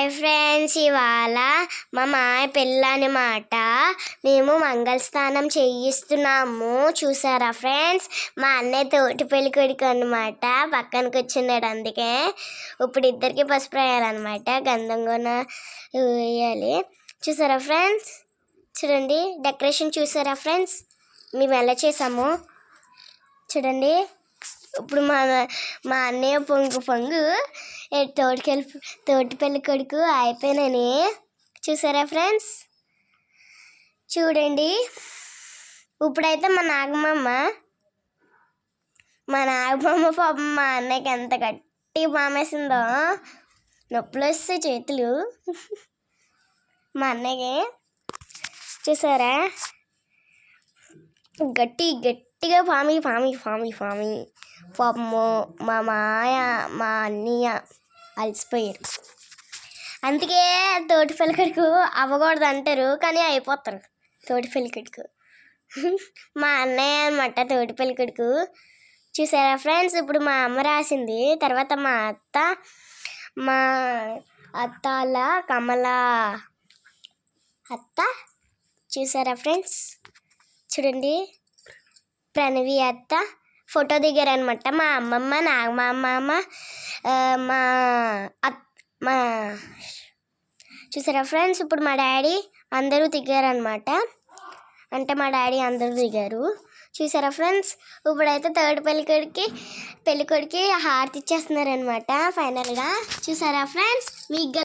Hi friends ఇవాళ మా మాయ పెళ్ళనమాట. మేము మంగళ స్నానం చేయిస్తున్నాము. చూసారా ఫ్రెండ్స్? మా అన్నయ్య తోటి పెళ్ళి కొడుకు అనమాట పక్కన కూర్చున్నాడు అందుకే. ఇప్పుడు ఇద్దరికి పసుపు రాయాలన్నమాట. గంధం కూడా వేయాలి. చూసారా ఫ్రెండ్స్? చూడండి డెకరేషన్ చూసారా ఫ్రెండ్స్? మేము ఎలా చేసాము? చూడండి. ఇప్పుడు మా మా అన్నయ్య పొంగు పొంగు తోటికెళ్ళి తోటి పెళ్ళి కొడుకు అయిపోయినని. చూసారా ఫ్రెండ్స్? చూడండి. ఇప్పుడైతే మా నాగమమ్మ మా నాగమమ్మ పాపం మా అన్నయ్యకి ఎంత గట్టి పామేసిందో. నొప్పులు వస్తాయి చేతులు. మా అన్నయ్యకి. చూసారా? గట్టి గట్టిగా పామి పామి పామి పామి. పాపము మా మాయ మా అన్నయ్య అలసిపోయారు. అందుకే తోటి పెళ్ళికడుకు అవ్వకూడదు అంటారు కానీ అయిపోతారు తోటి పెళ్ళికడుకు మా అన్నయ్య అనమాట తోటి పెళ్ళికడుకు చూసారా ఫ్రెండ్స్ ఇప్పుడు మా అమ్మ రాసింది తర్వాత మా అత్త మా అత్తాల కమల. అత్త చూసారా ఫ్రెండ్స్? చూడండి. ప్రణవి అత్త ఫోటో దిగారనమాట. మా అమ్మమ్మ నాగమామ అమ్మమ్మ మా అత్ మా చూసారా ఫ్రెండ్స్? ఇప్పుడు మా డాడీ అందరూ దిగారనమాట. అంటే మా డాడీ అందరూ దిగారు. చూసారా ఫ్రెండ్స్? ఇప్పుడైతే థర్డ్ పెళ్ళికొడికి పెళ్ళికొడికి హారతి ఇచ్చేస్తున్నారనమాట ఫైనల్గా. చూసారా ఫ్రెండ్స్? మీకు